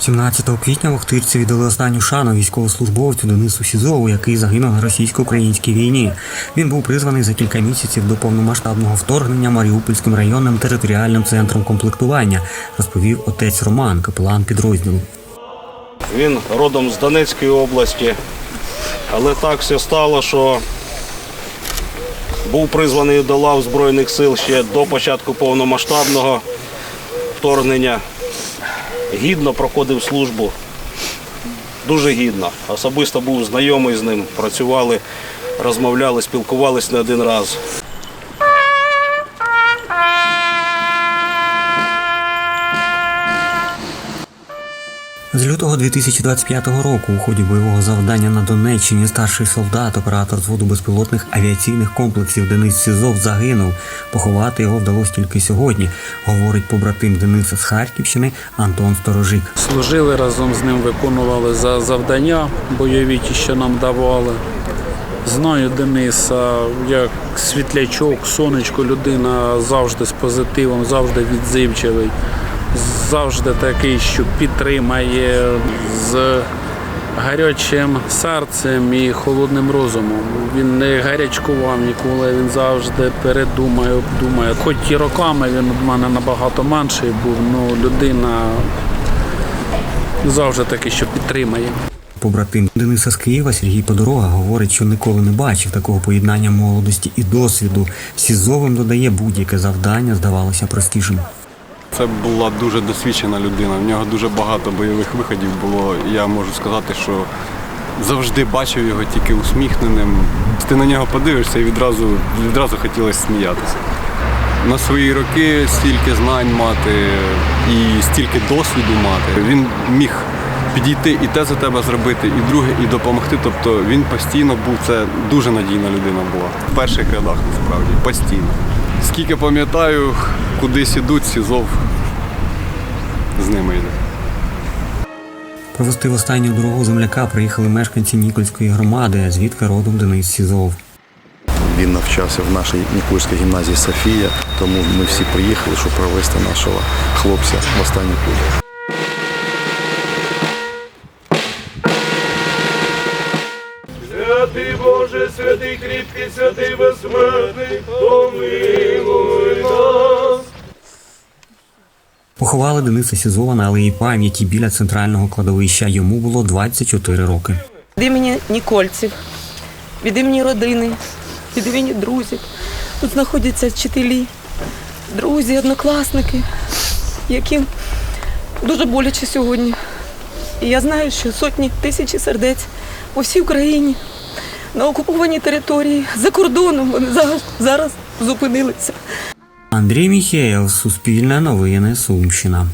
17 квітня в Охтирці віддали останню шану військовослужбовцю Денису Сізову, який загинув на російсько-українській війні. Він був призваний за кілька місяців до повномасштабного вторгнення Маріупольським районним територіальним центром комплектування, розповів отець Роман, капелан підрозділу. Він родом з Донецької області, але так все стало, що був призваний до лав Збройних сил ще до початку повномасштабного вторгнення. Гідно проходив службу. Дуже гідно. Особисто був знайомий з ним, працювали, розмовляли, спілкувалися не один раз. З лютого 2025 року у ході бойового завдання на Донеччині старший солдат, оператор зводу безпілотних авіаційних комплексів Денис Сізов загинув. Поховати його вдалося тільки сьогодні, говорить побратим Дениса з Харківщини Антон Сторожик. Служили разом з ним, виконували за завдання бойові, ті, що нам давали. Знаю Дениса як світлячок, сонечко, людина завжди з позитивом, завжди відзивчивий, завжди такий, що підтримає з гарячим серцем і холодним розумом. Він не гарячкував ніколи, він завжди передумає, обдумає. Хоч і роками він від мене набагато менший був, але людина завжди такий, що підтримає. Побратим Дениса з Києва Сергій Подорога говорить, що ніколи не бачив такого поєднання молодості і досвіду. Сізовим додає будь-яке завдання здавалося простішим. Це була дуже досвідчена людина. В нього дуже багато бойових виходів було. Я можу сказати, що завжди бачив його тільки усміхненим. Ти на нього подивишся і відразу, відразу хотілося сміятися. На свої роки стільки знань мати і стільки досвіду мати. Він міг підійти і те за тебе зробити, і друге, і допомогти. Тобто він постійно був це дуже надійна людина була. В перших рядах насправді постійно. Скільки пам'ятаю, кудись ідуть, сізов з ними йде. Провести в останню дорогу земляка приїхали мешканці Нікольської громади, звідки родом Денис Сізов. Він навчався в нашій Нікольській гімназії Софія, тому ми всі приїхали, щоб провести нашого хлопця в останню путь. Святий Боже, святий кріпкий, святий безсмертний, помилуй. Поховали Дениса Сізова на алеї пам'яті біля центрального кладовища. Йому було 24 роки. від імені Нікольців, від імені родини, від імені друзів. Тут знаходяться вчителі, друзі, однокласники, яким дуже боляче сьогодні. І я знаю, що сотні тисячі сердець по всій Україні на окупованій території за кордоном вони зараз, зараз зупинилися. Андрій Міхеєв, Суспільне новини, Сумщина.